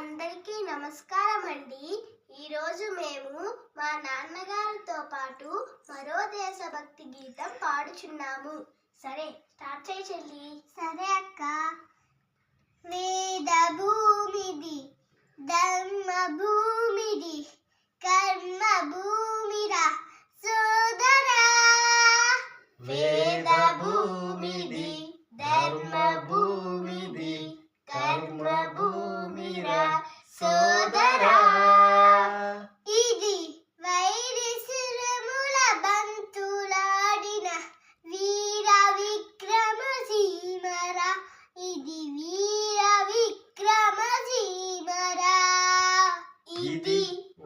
అందరికీ నమస్కారం అండి ఈరోజు మేము మా నాన్నగారితో పాటు మరో దేశభక్తి గీతం పాడుచున్నాము. సరే స్టార్ట్ చేయి చెల్లి సరే అక్క వేద భూమిది ధర్మ భూమిది కర్మ భూమిరా సోదరా వేద భూమిది ధర్మ భూమిది కర్మ భూమిరా సోదరా ఇది వైరిసురముల బంతులాడిన వీర విక్రమ సీమరా ఇది వీర విక్రమ సీమరా ఇది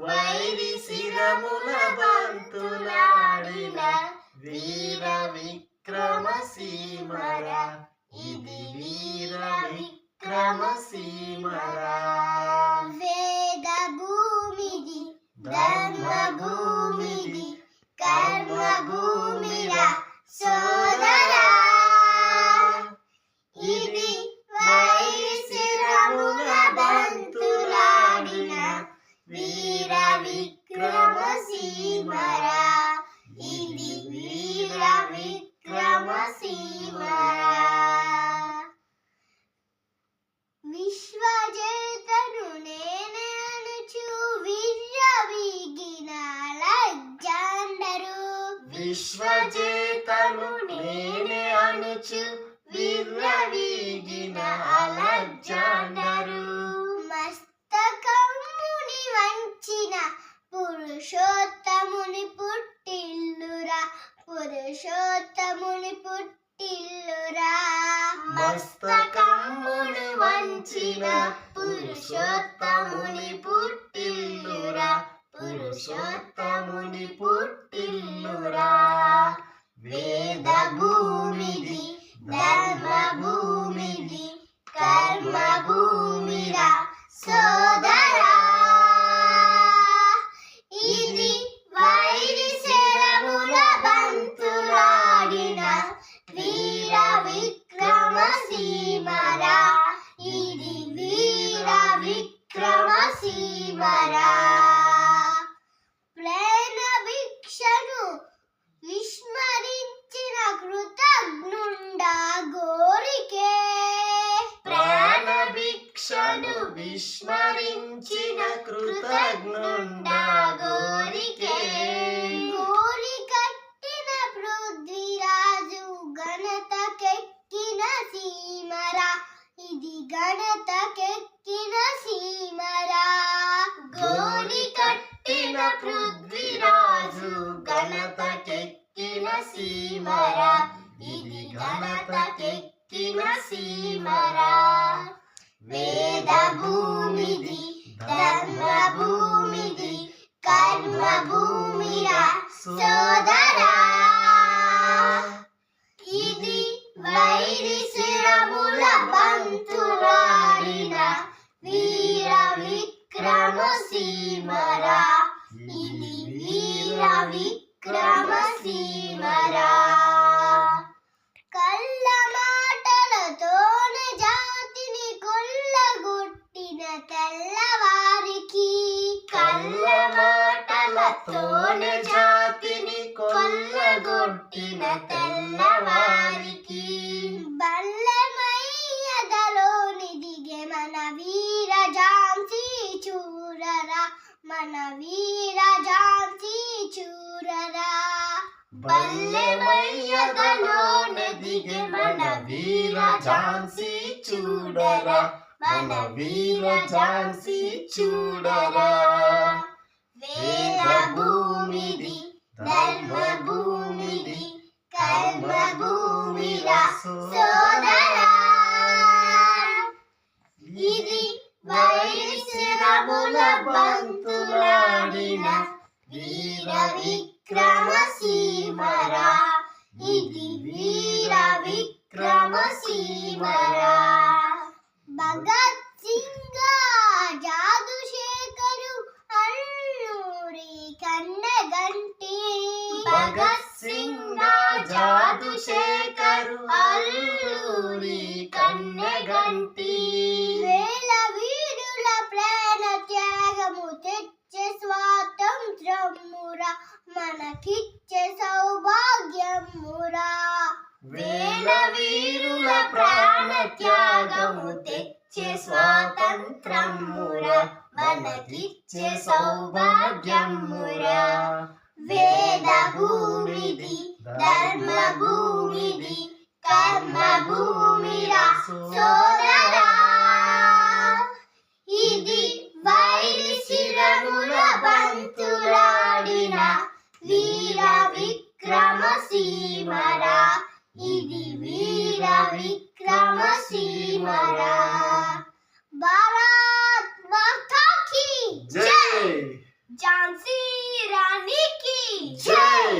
వైరి శిరముల బంతులాడిన వీర విక్రమ సీమరా ఇది వీర విక్రమ సీమరా వేద భూమిది ధర్మ భూమిది కర్మ భూమిరా సోదరా ఇది వైశిరముల బంతులాడిన వీర విక్రమ సీమరా ఇది వీర సీమరా విశ్వజేతను నేనే అనుచు విర్రవీగిన అలెగ్జాండరు విశ్వజేతను నేనే అనుచు విర్రవీగిన అలెగ్జాండరు మస్తకముని వంచిన పురుషోత్తముని పురుషోత్తముని పుట్టిల్లురా. మస్తకమ్ముని వంచిన పురుషోత్తముని పుట్టి విస్మరించిన కృతజ్ఞుండా గోరికే గోరి కట్టిన పృథ్వీరాజు గణతకెక్కిన సీమరా. ఇది గణతకెక్కిన సీమరా. గోరి కట్టిన పృథ్వీరాజు ఘనతకెక్కిన సీమరా. ఇది ఘనతకెక్కిన సీమరా. వేద భూమిది ధర్మ భూమిది కర్మ భూమిరా సోదరా. ఇది వైరి శిరముల బంతురాడిన వీర విక్రమ సీమరా ఇది వీర విక్రమ సీమరా కళ్ళ మాటలతోన జాతిని కొల్లగొట్టిన తెల్లవారికి కళ్ళ మాటలతోనే జాతిని కొల్లగొట్టిన తెల్లవారికి. బల్లమయ్యదలోని దిగే మన వీర ఝాన్సీ చూరరా మన వీర ఝాన్సీ చూరరా. బల్లెమయ్యదలోన దిగే మన వీర ఝాన్సీ చూడరా మన వీర ఝాన్సీ చూడరా. సోదరా. ఇది వైశ్రముల బంతులాడిన వీర విక్రమ సీమరా ఇది వీర విక్రమ సీమరా భగత్ సింగ్ జాదు శేఖరు అల్లూరి కన్నగంటి. భగత్ త్యాగము తెచ్చే స్వాతంత్రమురా మనకిచ్చే సౌభాగ్యమురా. వేల వీరుల ప్రాణ త్యాగము తెచ్చే స్వాతంత్రమురా మనకిచ్చే సౌభాగ్యమురా. వేద భూమిది ధర్మ భూమిది కర్మ వీర విక్రమ సీమరా ఇది వీర విక్రమ సీమరా భారత్ మాతా కీ జై. ఝాన్సీ రాణి కీ జై.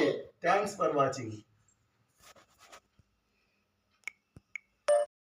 Thanks for watching